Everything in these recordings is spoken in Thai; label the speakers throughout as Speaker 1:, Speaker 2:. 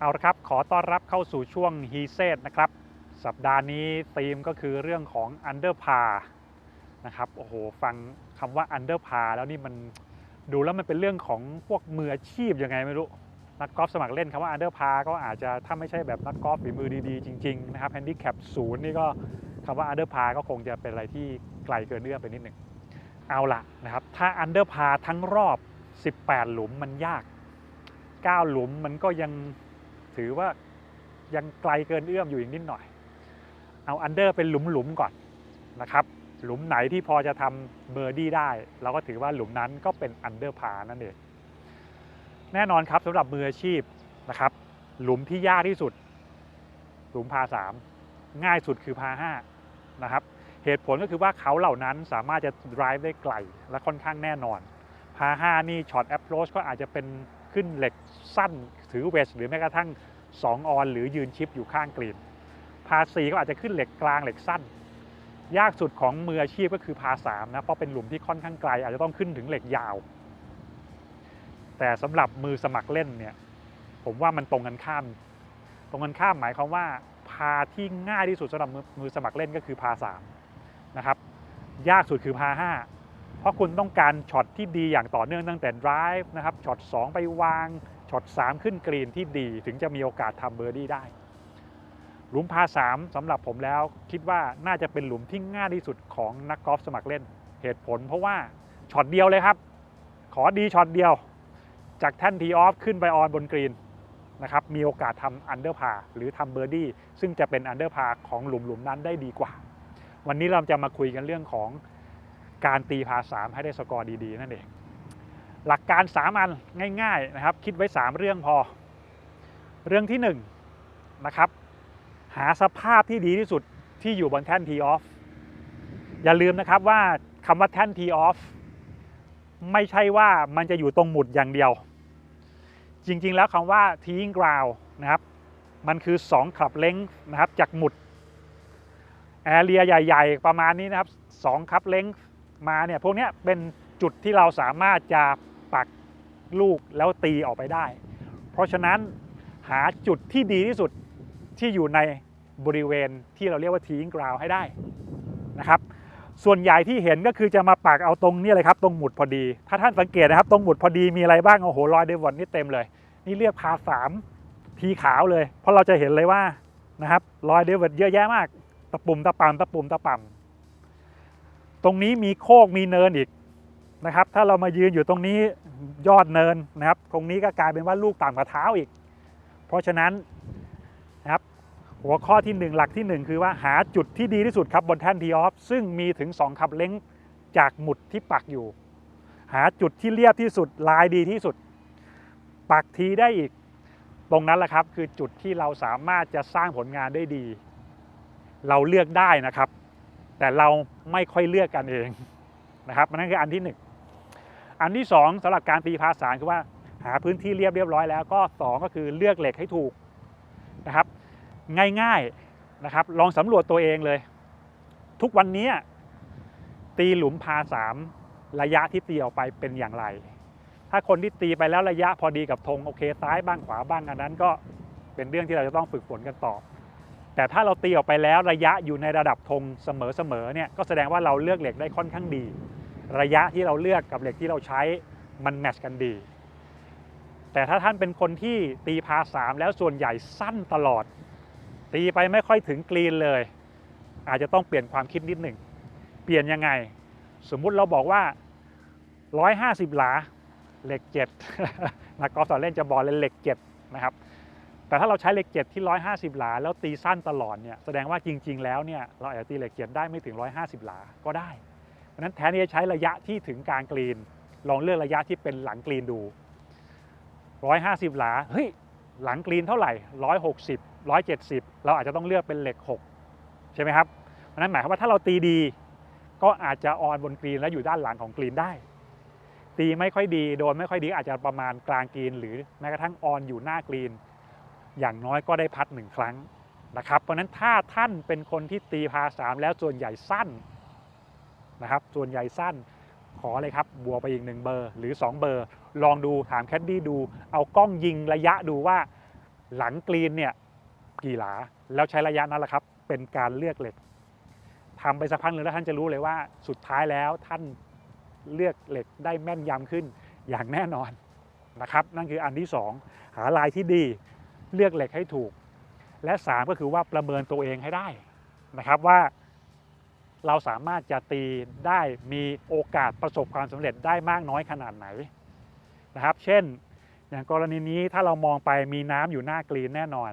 Speaker 1: เอาละครับ ขอต้อนรับเข้าสู่ช่วงฮีเซตนะครับ สัปดาห์นี้ธีมก็คือเรื่องของ Under Par นะครับ โอ้โห ฟังคำว่า Under Par แล้วนี่มันดูแล้วมันเป็นเรื่องของพวกมืออาชีพยังไงไม่รู้ นักกอล์ฟสมัครเล่นคำว่า Under Par ก็อาจจะถ้าไม่ใช่แบบนักกอล์ฟฝีมือดีๆ จริง ๆ นะครับ Handicap ศูนย์นี่ก็คำว่า Under Par ก็คงจะเป็นอะไรที่ไกลเกินเอื้อมไปนิดหนึ่งเอาละนะครับ ถ้า Under Par ทั้งรอบ 18 หลุมมันยาก 9 หลุมมันก็ยัง ถือว่ายังไกลเกินเอื้อมอยู่อีกนิดหน่อย เอาอันเดอร์เป็นหลุมหลุมก่อนนะครับ หลุมไหนที่พอจะทำเบอร์ดี้ได้ เราก็ถือว่าหลุมนั้นก็เป็นอันเดอร์พานั่นเอง แน่นอนครับสำหรับมืออาชีพนะครับ หลุมที่ยากที่สุด หลุมพาสามง่ายสุดคือพาห้านะครับ เหตุผลก็คือว่าเขาเหล่านั้นสามารถจะ drive ได้ไกลและค่อนข้างแน่นอนพาห้านี่ช็อต approach ก็อาจจะเป็นขึ้นเหล็กสั้น ถือเวชหรือแม้กระทั่ง 2 ออนหรือยืนชิปอยู่ข้างกรีนพาสีก็อาจจะขึ้นเหล็กกลางเหล็กสั้น ยากสุดของมืออาชีพก็คือพาสามนะเพราะเป็นหลุมที่ค่อนข้างไกล อาจจะต้องขึ้นถึงเหล็กยาว แต่สำหรับมือสมัครเล่นเนี่ยผมว่ามันตรงกันข้าม ตรงกันข้ามหมายความว่าพาที่ง่ายที่สุดสำหรับมือมือสมัครเล่นก็คือพาสามนะครับยากสุดคือพาห้าเพราะคุณต้องการช็อตที่ดีอย่างต่อเนื่องตั้งแต่ drive นะครับช็อต2ไปวาง ช็อต3 ขึ้นกรีนที่ดีถึงจะมีโอกาสทำเบอร์ดี้ได้ หลุมพา3สำหรับผมแล้วคิดว่าน่าจะเป็นหลุมที่ง่ายที่สุดของนักกอล์ฟสมัครเล่น เหตุผลเพราะว่าช็อตเดียวเลยครับ ขอดีช็อตเดียว จากแท่นทีออฟขึ้นไปออนบนกรีนนะครับมีโอกาสทำอันเดอร์พาหรือทำเบอร์ดี้ซึ่งจะเป็นอันเดอร์พาของหลุมหลุมนั้นได้ดีกว่า วันนี้เราจะมาคุยกันเรื่องของการตีพาสามให้ได้สกอร์ดีๆ นั่นเอง หลักการ3อันง่ายๆนะครับ คิดไว้ 3 เรื่องพอ เรื่องที่1นนะครับ หาสภาพที่ดีที่สุดที่อยู่บนแท่นทีออฟอย่าลืมนะครับว่าคำว่าแท่นทีออฟไม่ใช่ว่ามันจะอยู่ตรงหมุดอย่างเดียว จริงๆแล้วคำว่า teeing ground นะครับ มันคือ2คลับเล้งนะครับจากหมุดแอเรียใหญ่ๆ ประมาณนี้นะครับ2ครับเล้งมาเนี่ยพวกนี้เป็นจุดที่เราสามารถจะ ลูกแล้วตีออกไปได้ เพราะฉะนั้นหาจุดที่ดีที่สุดที่อยู่ในบริเวณที่เราเรียกว่า teeing ground ให้ได้นะครับส่วนใหญ่ที่เห็นก็คือจะมาปักเอาตรงนี้เลยครับตรงหมุดพอดี ถ้าท่านสังเกตนะครับ ตรงหมุดพอดีมีอะไรบ้างโอ้โหรอยเดวอนนี่เต็มเลย นี่เรียกพาสามทีขาวเลย เพราะเราจะเห็นเลยว่านะครับรอยเดวอนเยอะแยะมาก ตะปุ่มตะปำตะปุ่มตะป่ำตรงนี้มีโคกมีเนินอีก นะครับ ถ้าเรามายืนอยู่ตรงนี้ยอดเนินนะครับ ตรงนี้ก็กลายเป็นว่าลูกต่ำกว่าเท้าอีก เพราะฉะนั้นนะครับหัวข้อที่หนึ่งหลักที่หนึ่งคือว่าหาจุดที่ดีที่สุดครับบนแท่นทีออฟซึ่งมีถึง 2 ขับเล้งจากหมุดที่ปักอยู่ หาจุดที่เรียบที่สุดลายดีที่สุด ปักทีได้อีก ตรงนั้นแหละครับคือจุดที่เราสามารถจะสร้างผลงานได้ดี เราเลือกได้นะครับ แต่เราไม่ค่อยเลือกกันเองนะครับนั่นคืออันที่หนึ่ง อันที่สองสำหรับการตีพาสารคือว่าหาพื้นที่เรียบเรียบร้อยแล้วก็สองก็คือเลือกเหล็กให้ถูกนะครับ ง่ายๆนะครับ ลองสำรวจตัวเองเลย ทุกวันนี้ตีหลุมพาสามระยะที่ตีออกไปเป็นอย่างไร ถ้าคนที่ตีไปแล้วระยะพอดีกับธงโอเคซ้ายบ้างขวาบ้างอันนั้นก็เป็นเรื่องที่เราจะต้องฝึกฝนกันต่อ แต่ถ้าเราตีออกไปแล้วระยะอยู่ในระดับธงเสมอๆเนี่ยก็แสดงว่าเราเลือกเหล็กได้ค่อนข้างดี ระยะที่เราเลือกกับเหล็กที่เราใช้มันแมทช์กันดี แต่ถ้าท่านเป็นคนที่ตีพาสามแล้วส่วนใหญ่สั้นตลอด ตีไปไม่ค่อยถึงกรีนเลย อาจจะต้องเปลี่ยนความคิดนิดหนึ่ง เปลี่ยนยังไง สมมุติเราบอกว่า 150 หลาเหล็ก 7 นักกอล์ฟสอนเล่นจะบอกเลยเหล็ก 7 นะครับแต่ถ้าเราใช้เหล็ก7ที่ 150 หลา แล้วตีสั้นตลอดเนี่ยแสดงว่าจริง ๆ แล้วเนี่ยเราอาจจะตีเหล็ก7ได้ไม่ถึง 150 หลาก็ได้ะนั้นแทนที่จะใช้ระยะที่ถึงกลางกรีน ลองเลือกระยะที่เป็นหลังกรีนดู 150 หลา เฮ้ย หลังกรีนเท่าไหร่ 160 170 เราอาจจะต้องเลือกเป็นเหล็ก 6 ใช่ไหมครับเพราะนั้นหมายความว่าถ้าเราตีดี ก็อาจจะออนบนกรีนแล้วอยู่ด้านหลังของกรีนได้ ตีไม่ค่อยดี โดนไม่ค่อยดีอาจจะประมาณกลางกรีน หรือแม้กระทั่งออนอยู่หน้ากรีน อย่างน้อยก็ได้พัดหนึ่งครั้งนะครับ เพราะฉะนั้นถ้าท่านเป็นคนที่ตีพาสามแล้วส่วนใหญ่สั้น นะครับ ส่วนใหญ่สั้นขอเลยครับบวกไปอีกหนึ่งเบอร์หรือ 2 เบอร์ ลองดูถามแคดดี้ดู เอากล้องยิงระยะดูว่าหลังกรีนเนี่ยกี่หลา แล้วใช้ระยะนั้นแหละครับ เป็นการเลือกเหล็กทำไปสักพักหนึ่งแล้วท่านจะรู้เลยว่าสุดท้ายแล้วท่านเลือกเหล็กได้แม่นยำขึ้นอย่างแน่นอนนะครับ นั่นคืออันที่สองหาลายที่ดีเลือกเหล็กให้ถูก และสามก็คือว่าประเมินตัวเองให้ได้นะครับว่า เราสามารถจะตีได้มีโอกาสประสบความสำเร็จได้มากน้อยขนาดไหนนะครับ เช่น อย่างกรณีนี้ถ้าเรามองไปมีน้ำอยู่หน้ากรีนแน่นอน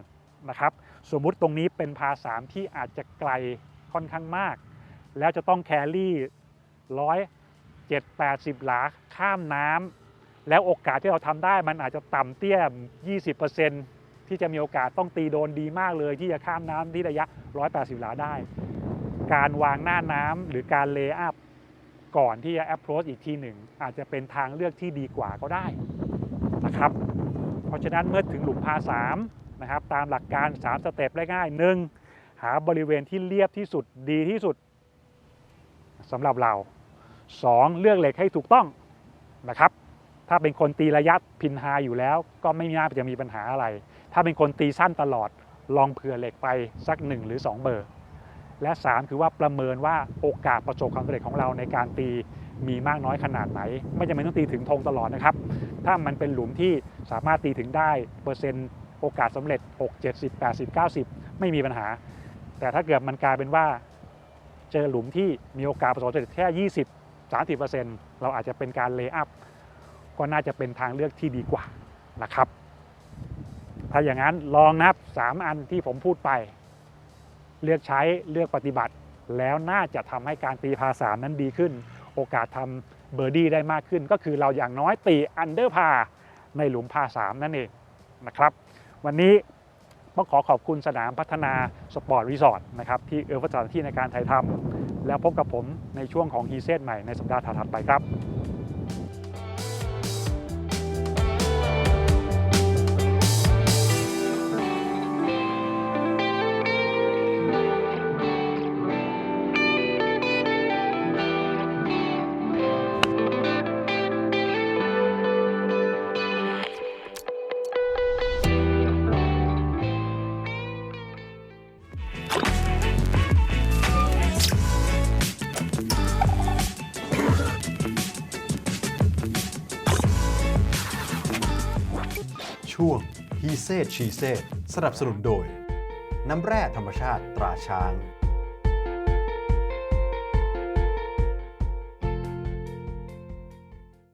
Speaker 1: นะครับ สมมุติตรงนี้เป็นพาสามที่อาจจะไกลค่อนข้างมาก แล้วจะต้องแครี่ร้อยเจ็ดแปดสิบหลาข้ามน้ำแล้วโอกาสที่เราทำได้มันอาจจะต่ำเตี้ย 20%ที่จะมีโอกาสต้องตีโดนดีมากเลย ที่จะข้ามน้ำที่ระยะ 180 หลาได้ การวางหน้าน้ำหรือการเลย์อัพก่อนที่จะ approach อีกทีหนึ่ง อาจจะเป็นทางเลือกที่ดีกว่าก็ได้นะครับ เพราะฉะนั้นเมื่อถึงหลุมพาสามนะครับตามหลักการ 3 สเต็ปง่ายๆหนึ่งหาบริเวณที่เรียบที่สุดดีที่สุดสำหรับเรา 2. เลือกเหล็กให้ถูกต้องนะครับ ถ้าเป็นคนตีระยะพินไฮอยู่แล้ว ก็ไม่น่าจะมีปัญหาอะไร ถ้าเป็นคนตีสั้นตลอดลองเผื่อเหล็กไปสัก 1 หรือ 2 เบอร์ และ 3 คือว่าประเมินว่าโอกาสประสบความสำเร็จของเราในการตีมีมากน้อยขนาดไหน ไม่จำเป็นต้องตีถึงธงตลอดนะครับ ถ้ามันเป็นหลุมที่สามารถตีถึงได้เปอร์เซ็นต์โอกาสสำเร็จ 6 70 80 90 ไม่มีปัญหา แต่ถ้าเกิดมันกลายเป็นว่า เจอหลุมที่มีโอกาสประสบความสำเร็จแค่ 20 30 เราอาจจะเป็นการเลย์อัพก็น่าจะเป็นทางเลือกที่ดีกว่านะครับ ถ้าอย่างนั้นลองนับ 3 อันที่ผมพูดไป เลือกใช้เลือกปฏิบัติ แล้วน่าจะทำให้การตีพาสามนั้นดีขึ้น โอกาสทำเบอร์ดี้ได้มากขึ้น ก็คือเราอย่างน้อยตีอันเดอร์พาในหลุมพาสามนั่นเองนะครับ วันนี้ต้องขอขอบคุณสนามพัฒนาสปอร์ตรีสอร์ทนะครับที่เอื้อเฟื้อสถานที่ในการถ่ายทำแล้วพบกับผมในช่วงของฮีเซตใหม่ในสัปดาห์ถัดไปครับ
Speaker 2: ช่วงฮีเซ she เซสนับสนุนโดย น้ำแร่ธรรมชาติตราช้าง